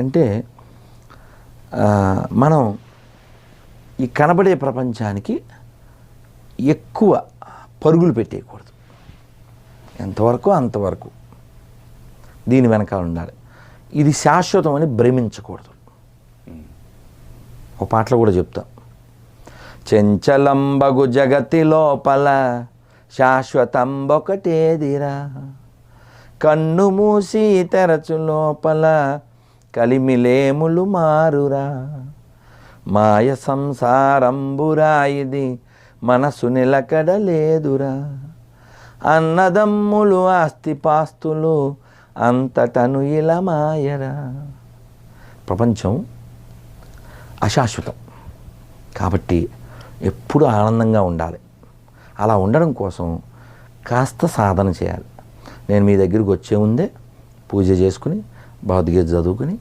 అంటే మనం ఈ కనబడే ప్రపంచానికి ఎక్కువ పరుగులు పెట్టేయకూడదు. ఎంతవరకు అంతవరకు. దీని వెనకాల ఉండాలి. ఇది శాశ్వతం అని భ్రమించకూడదు. ఒక పాటలో కూడా చెప్తాం. చెంచలంబగు జగతి లోపల శాశ్వతంబొకటేదిరా. కన్ను మూసి తెరచు లోపల కలిమిలేములు మారురా. మాయ సంసారంబురా ఇది మనసు నిలకడలేదురా. అన్నదమ్ములు ఆస్తిపాస్తులు అంతటను ఇలా మాయరా. ప్రపంచం అశాశ్వతం. కాబట్టి ఎప్పుడు ఆనందంగా ఉండాలి. అలా ఉండడం కోసం కాస్త సాధన చేయాలి. నేను మీ దగ్గరికి వచ్చే ముందే పూజ చేసుకుని భగవద్గీత చదువుకుని